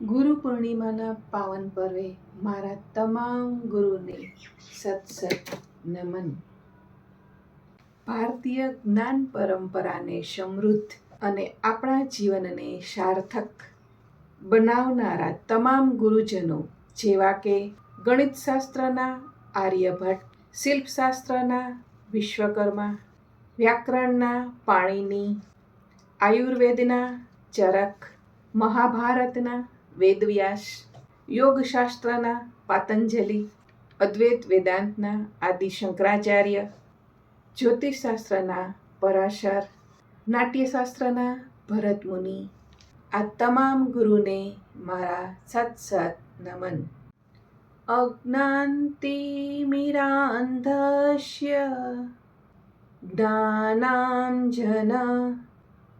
ગુરુ પૂર્ણિમાના પાવન પર્વે મારા તમામ ગુરુને સત સત નમન. ભારતીય જ્ઞાન પરંપરાને સમૃદ્ધ અને આપણા જીવનને સાર્થક બનાવનારા તમામ ગુરુજનો, જેવા કે ગણિતશાસ્ત્રના આર્યભટ્ટ શિલ્પશાસ્ત્રના વિશ્વકર્મા, વ્યાકરણના પાણીની, આયુર્વેદના ચરક, મહાભારતના વેદવ્યાસ યોગશાસ્ત્રના પાતંજલિ અદ્વૈત વેદાંતના આદિ શંકરાચાર્ય જ્યોતિષશાસ્ત્રના પરાશર નાટ્યશાસ્ત્રના ભરત મુનિ આ તમામ ગુરુને મારા સત સત નમન અજ્ઞાન્તિમિરાંધસ્ય જ્ઞાનાંજન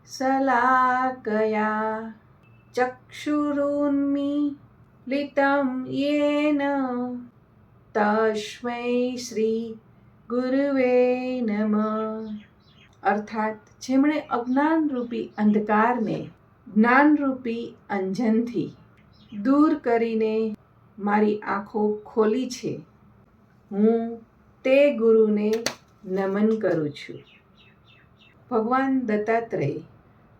શલાકયા चक्षुरुन्मीलितं येन તસ્મૈ શ્રી ગુરુવે નમ અર્થાત જેમણે અજ્ઞાનરૂપી અંધકારને જ્ઞાનરૂપી અંજનથી દૂર કરીને મારી આંખો ખોલી છે, હું તે ગુરુને નમન કરું છું. ભગવાન દત્તાત્રેય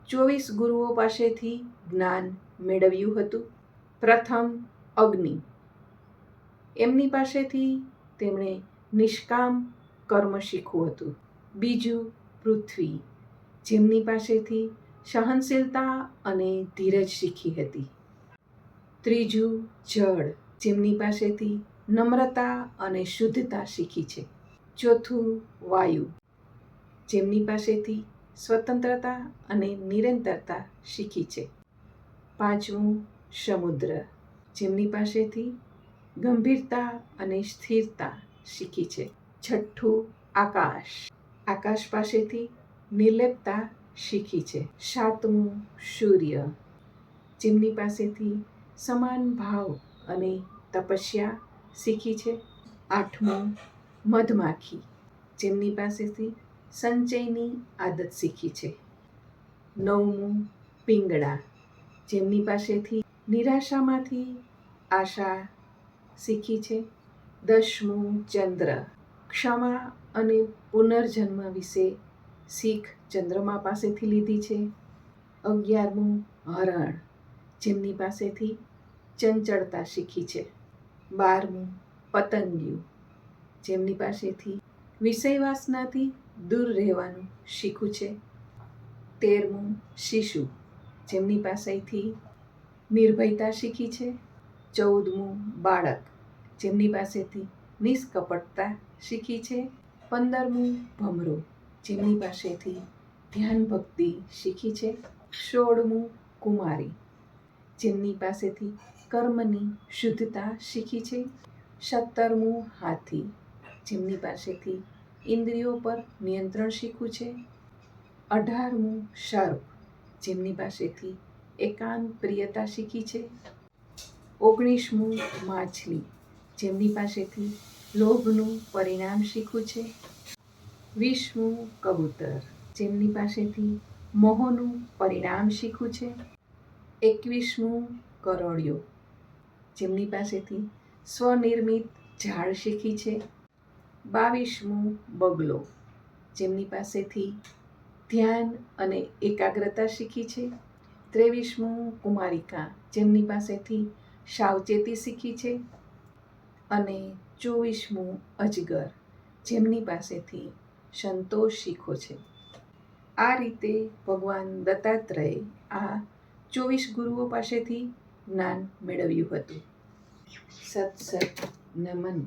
ચોવીસ ગુરુઓ પાસેથી જ્ઞાન મેળવ્યું હતું. પ્રથમ અગ્નિ. એમની પાસેથી તેમણે નિષ્કામ કર્મ શીખવું હતું. બીજું પૃથ્વી, જેમની પાસેથી સહનશીલતા અને ધીરજ શીખી હતી. ત્રીજું જળ, જેમની પાસેથી નમ્રતા અને શુદ્ધતા શીખી છે. ચોથું વાયુ, જેમની પાસેથી સ્વતંત્રતા અને નિરંતરતા શીખી છે. પાંચમું, સમુદ્ર, જેમની પાસેથી ગંભીરતા અને સ્થિરતા શીખી છે. છઠ્ઠું, આકાશ આકાશ પાસેથી નિર્લેપતા શીખી છે. સાતમું, સૂર્ય, જેમની પાસેથી સમાન ભાવ અને તપસ્યા શીખી છે. આઠમું, મધમાખી, જેમની પાસેથી સંચયની આદત શીખી છે. નવમું, પિંગળા. જેમની પાસેથી નિરાશામાંથી આશા શીખી છે. દસમું, ચંદ્ર. ક્ષમા અને પુનર્જન્મ વિશે શીખ ચંદ્રમા પાસેથી લીધી છે. અગિયારમું, હરણ. જેમની પાસેથી ચંચળતા શીખી છે. બારમું, પતંગિયું. જેમની પાસેથી વિષય વાસનાથી દૂર રહેવાનું શીખવું છે. તેરમું શિશુ, જેમની પાસેથી નિર્ભયતા શીખી છે. ચૌદમું બાળક, જેમની પાસેથી નિષ્કપટતા શીખી છે. પંદરમું ભમરો, જેમની પાસેથી ધ્યાન ભક્તિ શીખી છે. સોળમું કુમારી, જેમની પાસેથી કર્મની શુદ્ધતા શીખી છે. સત્તરમું હાથી, જેમની પાસેથી ઇન્દ્રિયો પર નિયંત્રણ શીખવું છે. અઢારમું સર્પ, જેમની પાસેથી એકાંત પ્રિયતા શીખી છે. ઓગણીસમું માછલી, જેમની પાસેથી લોભનું પરિણામ શીખવું છે. વીસમું કબૂતર, જેમની પાસેથી મોહનું પરિણામ શીખવું છે. એકવીસમું કરોડિયો જેમની પાસેથી સ્વનિર્મિત ઝાડ શીખી છે. બાવીસમું બગલો. જેમની પાસેથી ધ્યાન અને એકાગ્રતા શીખી છે. ત્રેવીસમું કુમારિકા, જેમની પાસેથી સાવચેતી શીખી છે. અને ચોવીસમું અજગર, જેમની પાસેથી સંતોષ શીખો છે. આ રીતે ભગવાન દત્તાત્રેય આ ચોવીસ ગુરુઓ પાસેથી જ્ઞાન મેળવ્યું હતું. સત સત નમન.